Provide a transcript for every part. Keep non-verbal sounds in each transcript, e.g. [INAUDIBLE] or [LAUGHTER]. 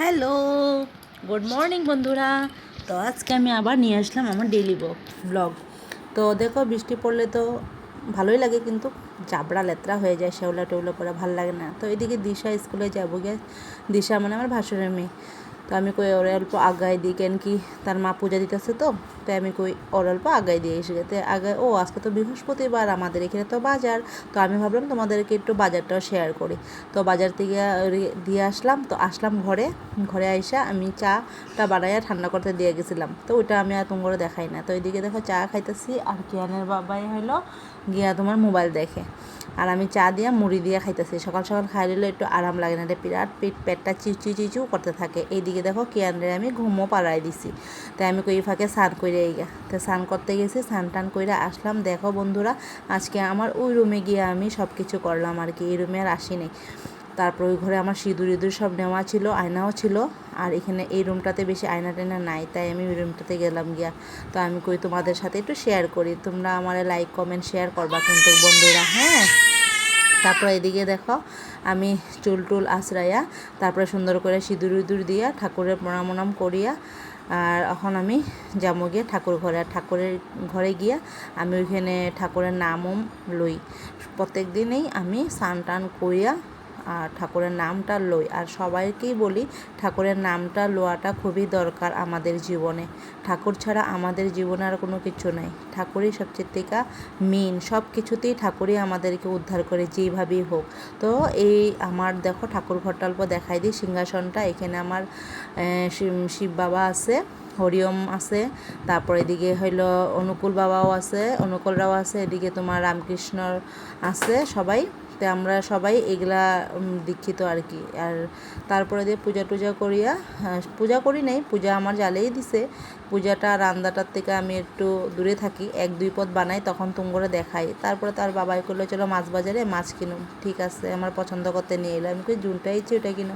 Hello, good morning বন্ধুরা। তো আজকে আমি আবার নিয়ে আসলাম আমার ডেলি ব্লগ তো দেখো, বৃষ্টি পড়লে তো ভালোই লাগে, কিন্তু জাবড়া লেত্রা হয়ে যায় শেওলা টেউলা করে ভালো লাগে না। তো এদিকে দিশা স্কুলে যাব গিয়ে দিশা মানে আমার ভাসুরের মেয়ে। তো আমি কই ওর অল্প আগায় দিই, কেন কি তার মা পূজা দিতেছে তো, তাই আমি কই ওর অল্প আগায় দিয়ে এসে গেতে আগে ও আজকে তো বৃহস্পতিবার, আমাদের এখানে তো বাজার, তো আমি ভাবলাম তোমাদেরকে একটু বাজারটাও শেয়ার করি। তো বাজার থেকে দিয়ে আসলাম, তো আসলাম ঘরে ঘরে আইসা আমি চাটা বানাইয়া ঠান্ডা করতে দিয়ে গেছিলাম। তো ওইটা আমি আর তোমার দেখাই না। তো এইদিকে দেখো চা খাইতেছি, আর কিয়ানের বাবাই হলো গিয়া তোমার মোবাইল দেখে। আর আমি চা দিয়া মুড়ি দিয়ে খাইতেছি। সকাল সকাল খাই দিলে একটু আরাম লাগে না এটা বিরাট। পেট, পেটটা চিচু চিচু করতে থাকে। এইদিকে দেখো কিয়ানরে আমি ঘুমও পাড়াই দিছি। তাই আমি কই ফাঁকে স্নান করে গা তো স্নান করতে গেছি, স্নান টান করে আসলাম। দেখো বন্ধুরা, আজকে আমার ওই রুমে গিয়ে আমি সব কিছু করলাম আর কি। এই রুমে আর আসি নাই। তারপর ওই ঘরে আমার সিঁদুর ইঁদুর সব নেওয়া ছিল, আয়নাও ছিল। আর এখানে এই রুমটাতে বেশি আয়না টায়না নাই, তাই আমি ওই রুমটাতে গেলাম গিয়া। তো আমি কই তোমাদের সাথে একটু শেয়ার করি, তোমরা আমার লাইক কমেন্ট শেয়ার করবা কিন্তু বন্ধুরা হ্যাঁ? তারপর এদিকে দেখো, আমি চুল টুল আশ্রাইয়া তারপরে সুন্দর করে সিঁদুর ইঁদুর দিয়া ঠাকুরের প্রণাম প্রণাম করিয়া, আর এখন আমি যাব গিয়ে ঠাকুর ঘরে। আর ঠাকুরের ঘরে গিয়া আমি ওইখানে ঠাকুরের নামও লই। প্রত্যেক দিনেই আমি স্নান টান করিয়া ঠাকুরের নামটা লই। আর সবাইকেই বলি, ঠাকুরের নামটা লোয়াটা খুবই দরকার আমাদের জীবনে। ঠাকুর ছাড়া আমাদের জীবনে আর কোনো কিছু নাই। ঠাকুরই সবচেয়ে মেন সব কিছুতেই ঠাকুরই আমাদেরকে উদ্ধার করে যেইভাবেই হোক। তো এই আমার দেখো ঠাকুর ঘরটা অল্প দেখাই দিই। সিংহাসনটা, এখানে আমার শিব বাবা আছে, হরিওম আছে, তারপর এদিকে হইল অনুকূল বাবাও আছে অনুকূলরাও আছে, এদিকে তোমার রামকৃষ্ণর আছে সবাই। তো আমরা সবাই এগুলা দীক্ষিত আর কি। আর তারপরে দিয়ে পূজা টুজা করিয়া পূজা করি নাই, পূজা আমার জালেই দিছে। পূজাটা রান্দাটার থেকে আমি একটু দূরে থাকি, এক দুই পদ বানাই, তখন তুম করে দেখাই। তারপরে তার বাবাই করল চলো মাছ বাজারে মাছ কিনো। ঠিক আছে, আমার পছন্দ করতে নিয়ে এলো। আমি জুনটা ইচ্ছে ওটা কিনো।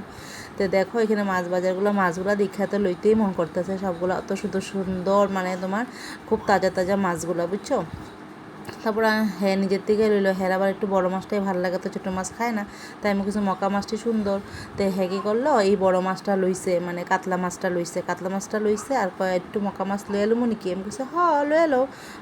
তো দেখো, এখানে মাছ বাজারগুলো, মাছগুলো দীক্ষা তো লইতেই মন করতেছে সবগুলো। অত শুধু সুন্দর মানে তোমার, খুব তাজা তাজা মাছগুলো, বুঝছ? তারপর হ্যাঁ নিজের থেকে রইল। হ্যাঁ আবার একটু বড় মাছটাই ভালো লাগে, তো ছোটো মাছ খায় না। তাই আমি কিছু মকা মাছটি সুন্দর। তো হ্যাঁ কী করল? এই বড় মাছটা লইছে মানে কাতলা মাছটা লইছে, কাতলা মাছটা লইছে আর একটু মকা মাছ লয়ে এলো মনে কি? আমি কিছু হ লয়ে এলো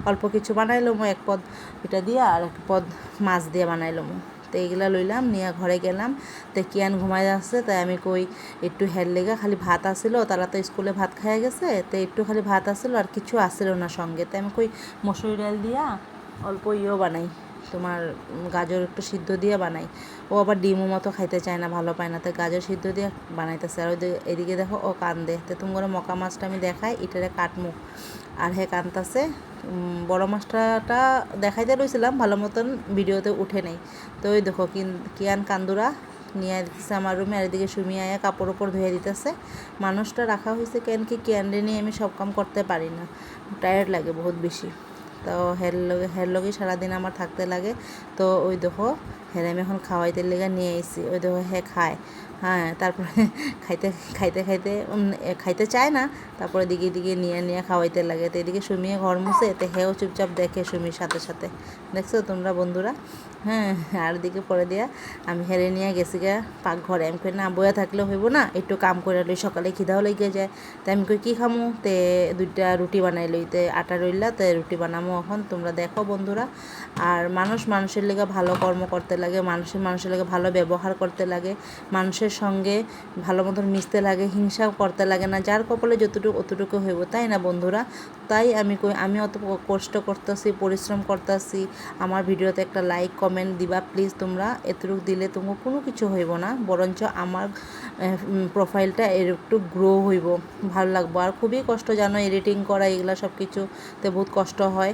অল্প কিছু বানাইলো এক পদ এটা দিয়ে আর এক পদ মাছ দিয়ে বানাইলো তো এইগুলা লইলাম, নিয়ে ঘরে গেলাম। তো কিয়ান ঘুমাই যাচ্ছে তাই আমি কই, একটু হের লেগে খালি ভাত আসিল তারা তো স্কুলে ভাত খাইয়া গেছে, তো একটু খালি ভাত আসিল আর কিছু আসিল না সঙ্গে। তাই আমি কই, মসুরি ডাল দিয়া অল্প ইয়েও বানাই। তোমার গাজর একটু সিদ্ধ দিয়ে বানাই। ও আবার ডিমও মতো খাইতে চায় না, ভালো পায় না। তাই গাজর সিদ্ধ দিয়ে বানাইতেছে। আর ওই এদিকে দেখো ও কান্দে। তো তুমি করে মকা মাছটা আমি দেখাই, এটারে কাটমু। আর হে কানতাছে বড় মাছটাটা দেখাইতে রয়েছিলাম ভালো মতন ভিডিওতে উঠে নেই। তো ওই দেখো কিয়ান কান্দুরা নিয়ে দিতেছে আমার রুমে। আর এদিকে সুমি আয়া কাপড় ওপর ধুয়ে দিতেছে। মানুষটা রাখা হয়েছে কেন কি ক্যান্ডে নিয়ে আমি সব কাম করতে পারি না। টায়ার্ড লাগে বহুত বেশি। তো হের লগে হের লগে সারাদিন আমার থাকতে লাগে। তো ওই দেখো, হের আমি এখন খাওয়াইতে লেগে নিয়ে এসেছি ওই দেখো, হে খায়। হ্যাঁ তারপরে খাইতে খাইতে খাইতে খাইতে চায় না, তারপরে দিকে দিকে নিয়ে নিয়ে খাওয়াইতে লাগে। তো এদিকে সুমিয়ে ঘর মুছে, তো হেও চুপচাপ দেখে সুমির সাথে সাথে। দেখছ তোমরা বন্ধুরা? হ্যাঁ আর দিকে পরে দিয়া আমি হেরে নিয়ে গেছি গা পাক ঘরে আমি কই, না, বইয়া থাকলে হইব না, একটু কাম করে লই, সকালে খিদাও লেগে যায়। তাই আমি কই, কী খামু? তে দুইটা রুটি বানাই লই, তে আটা রইলা, তে রুটি বানামো এখন। তোমরা দেখো বন্ধুরা, আর মানুষ মানুষের লেগে ভালো কর্ম করতে লাগে, মানুষের মানুষের লেগে ভালো ব্যবহার করতে লাগে, মানুষের সঙ্গে ভালো মতন মিশতে লাগে হিংসা করতে লাগে না, যার কপালে যতটুকু অতটুকু হইব, তাই না বন্ধুরা? তাই আমি কই, আমি অত কষ্ট করতেছি, পরিশ্রম করতেছি, আমার ভিডিওতে একটা লাইক কমেন্ট দিবা প্লিজ তোমরা। এতটুকু দিলে তোমার কোনো কিছু হইব না, বরঞ্চ আমার প্রোফাইলটা এর একটু গ্রো হইব, ভালো লাগবো। আর খুবই কষ্ট, জানো এডিটিং করা, এগুলো সব কিছুতে বহুত কষ্ট হয়।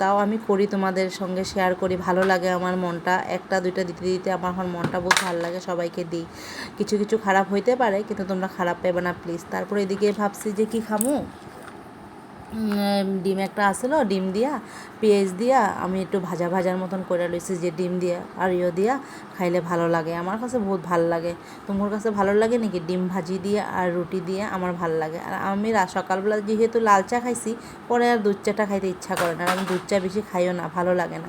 তাও আমি করি তোমাদের সঙ্গে শেয়ার করি, ভালো লাগে আমার মনটা। একটা, দুইটা, দিতে দিতে আমার এখন মনটা বহুত ভালো লাগে, সবাইকে দিই। কিছু কিছু খারাপ হইতে পারে, কিন্তু তোমরা খারাপ পেবে না প্লিজ তারপর এদিকে ভাবছি যে কি খামু? ডিম একটা আসলো, ডিম দিয়া, পেঁয়াজ দিয়া, আমি একটু ভাজা ভাজার মতন করে লইছি যে ডিম দিয়া আর ইয়ে দিয়া, খাইলে ভালো লাগে। আমার কাছে বহুত ভালো লাগে। তোমার কাছে ভালো লাগে নাকি? ডিম ভাজি দিয়ে আর রুটি দিয়ে আমার ভালো লাগে। আর আমি সকালবেলা যেহেতু লাল চা খাইছি, পরে আর দুধ চাটা খাইতে ইচ্ছা করে না। আর আমি দুধ চা বেশি খাইও না, ভালো লাগে না।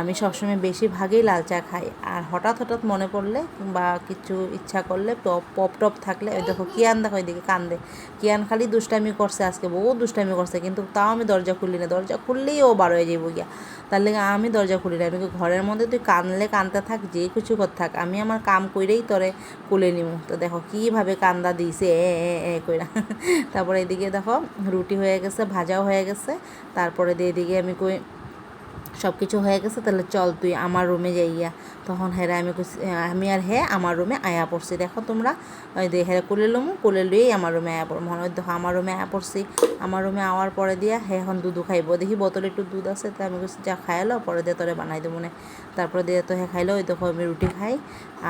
আমি সবসময় বেশি ভাগেই লাল চা খাই। আর হঠাৎ হঠাৎ মনে পড়লে বা কিছু ইচ্ছা করলে পপ টপ থাকলে, ওই দেখো কিয়ান দেখো ওইদিকে কান্দে। কিয়ান খালি দুষ্টামি করছে আজকে বহু দুষ্টামি করছে, কিন্তু তাও আমি দরজা খুললি না। দরজা খুললেই ও বার হয়ে যাব গিয়া। তার লেগে আমি দরজা খুলি না আমি ঘরের মধ্যে তুই কানলে কানতে থাক, যে কিছু কর থাক। আমি আমার কাম কইরেই তরে কুলে নিমু। তো দেখো কীভাবে কান্দা দিয়েছে এ এ এ কইরা। তারপরে এদিকে দেখো রুটি হয়ে গেছে, ভাজাও হয়ে গেছে। তারপরে দিয়ে এদিকে আমি কই সব কিছু হয়ে গেছে, তাহলে চল তুই আমার রুমে যাইয়া। তখন হেরা আমি আমি আর হে আমার রুমে আয়া পড়ছি। দেখো তোমরা, ওই দিয়ে হেরা কুলে লমু, কুলে লুয়েই আমার রুমে আয়া পড়ো। মনে হয় দেখো আমার রুমে আয়া পড়ছি। আমার রুমে আওয়ার পরে দিয়া হে এখন দুধু খাইবো। দেখি বোতলে একটু দুধ আছে, তো আমি কইছি, যা খাইলো পরে দিয়ে তোরে বানাই দেবো মনে তারপরে দিয়ে তো হে খাইলো, ওই দেখো আমি রুটি খাই।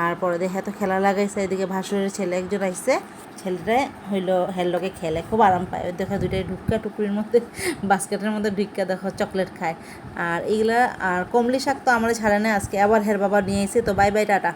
আর পরে দিয়ে হ্যাঁ তো খেলা লাগাইছে, এদিকে ভাসুরের ছেলে একজন আইসে ছেলেটা হইল, হের লগে খেলে, খুব আরাম পায়। ওই দেখো দুইটাই ঢুক্কা টুকরির মধ্যে, [LAUGHS] বাস্কেটের মধ্যে ঢুক্কা দেখো, চকলেট খায়। আর এইগুলা আর কমলি শাক তো আমার ছাড়া না আজকে আবার হের বাবা নিয়ে এসে তো বাই বাই টাটা।